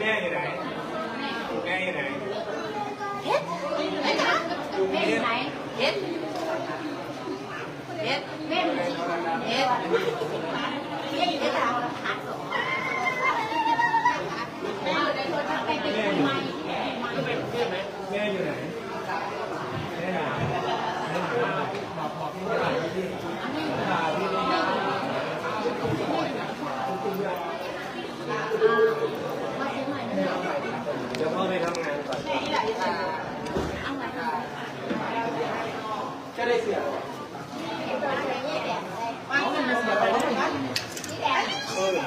แม่อยู่ไหนแม่อยู่ไหนเฮ็ดเฮ็ดอยู่แม่อยู่ไหนเฮ็ดเฮ็ดแม่เฮ็ดเฮ็ดเฮ็ดเรหัดสอนแม่อยู่ไหน ดี๋ยวพ่อไปทำงานก่อนเอาใหม่จะได้เสียเออ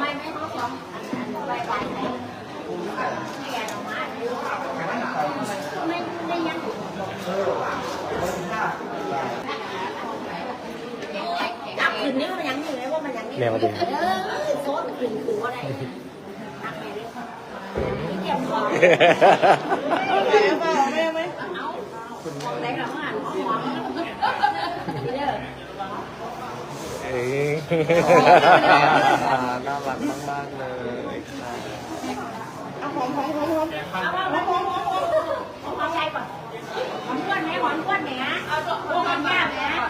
ไม่ไม่ต้องสองอันอันใบใบไหนแกออกมาไม่ได้ยังจับขึ้นนิ้วมันยัง อยู่เลยว่ามันยังแมวดีเออโซดขึ้นคือว่าได้นักไปเลยเตรียมของเอาไปเอาไปเอาไปเอาไปเอาอะไรกับมันหอมนี่เด้อเอ้ยน่ารักมากๆเลยเอาหอมหอมหอมหอมเอาหอมหอมหอมหอมหอมใจก่อนหอมก้วนไหมหอมก้วนไหมฮะเอาตัวหอมยากไหมฮะ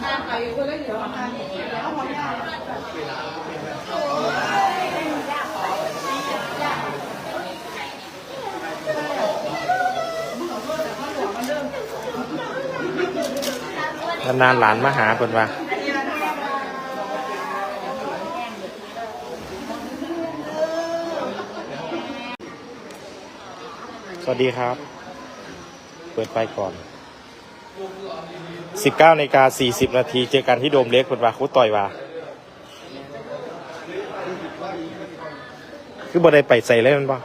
ทานไปคนละเดี๋ยวทานเดี๋ยวหอมยากโอ้ยไม่ยากยาก นานๆหลานมาหาคนว่าสวัสดีครับ เปิดไฟก่อน 19นาฬิกา40 นาที เจอกันที่โดมเล็กคนว่าคุต่อยว่า คือบ่ได้ไปใส่เลยมันบ่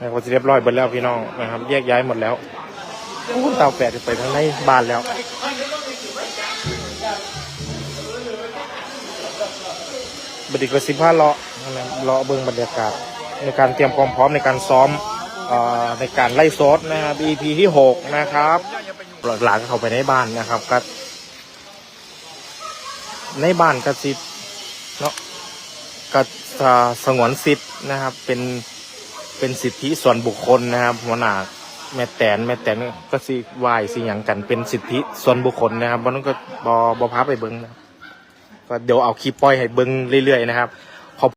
นะครับเรียบร้อยหมดแล้วพี่น้องนะครับ แยกย้ายหมดแล้วอู้เตาแปดไปทางในบ้านแล้วบดีกว่าสิบห้าเลาะเลาะเบื้องบรรยากาศ ในการเตรียมความพร้อมในการซ้อมอในการไล่โซดนะครับ EP ที่หกนะครับหลังเข้าไปในบ้านนะครับก็ในบ้านก็สิเนาะก็อ่าสงวนสิทธิ์นะครับเป็น เป็นสิทธิส่วนบุคคลนะครับหัวหน้าแม่แตนแม่แตนก็สิวายสิหยังกันเป็นสิทธิส่วนบุคคลนะครับวันนั้นก็บอบอพาไปเบิ้งนะก็เดี๋ยวเอาคลิปปล่อยให้เบิ้งเรื่อยๆนะครับ